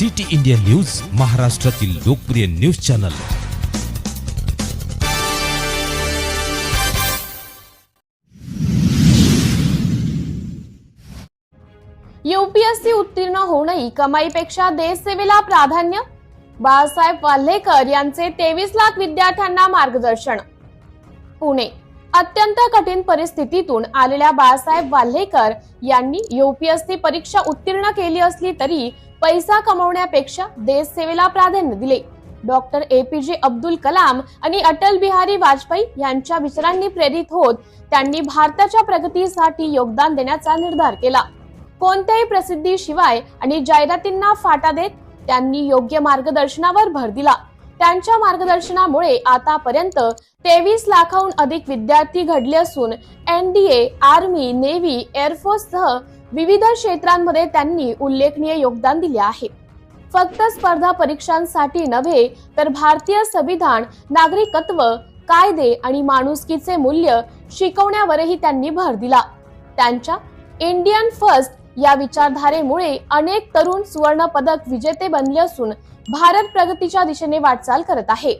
City India news महाराष्ट्रातील लोकप्रिय news channel. UPSC उत्तीर्ण होऊनही कमाईपेक्षा देशसेवेला प्राधान्य? बाळासाहेब वाल्हेकर यांचे तेवीस लाख विद्यार्थ्यांना मार्गदर्शन. पुणे अत्यंत कठीण परिस्थितीतून आलेल्या बाळासाहेब वाल्हेकर यांनी युपीएससी परीक्षा उत्तीर्ण केली असली तरी पैसा कमवण्यापेक्षा देशसेवेला प्राधान्य दिले. डॉक्टर ए पी जे अब्दुल कलाम आणि अटल बिहारी वाजपेयी यांच्या विचारांनी प्रेरित होत त्यांनी भारताच्या प्रगतीसाठी योगदान देण्याचा निर्धार केला. कोणत्याही प्रसिद्धीशिवाय आणि जाहिरातींना फाटा देत त्यांनी योग्य मार्गदर्शनावर भर दिला. त्यांच्या मार्गदर्शनामुळे आतापर्यंत तेवीस लाखाहून अधिक विद्यार्थी घडले असून एनडीए आर्मी नेव्ही एअरफोर्स सह विविध क्षेत्रांमध्ये त्यांनी उल्लेखनीय योगदान दिले आहे. फक्त स्पर्धा परीक्षांसाठी नव्हे तर भारतीय संविधान नागरिकत्व कायदे आणि माणुसकीचे मूल्य शिकवण्यावरही त्यांनी भर दिला. त्यांच्या इंडियन फर्स्ट या विचारधारेमुळे अनेक तरुण सुवर्ण पदक विजेते बनले असून भारत प्रगतीच्या दिशेने वाटचाल करत आहे.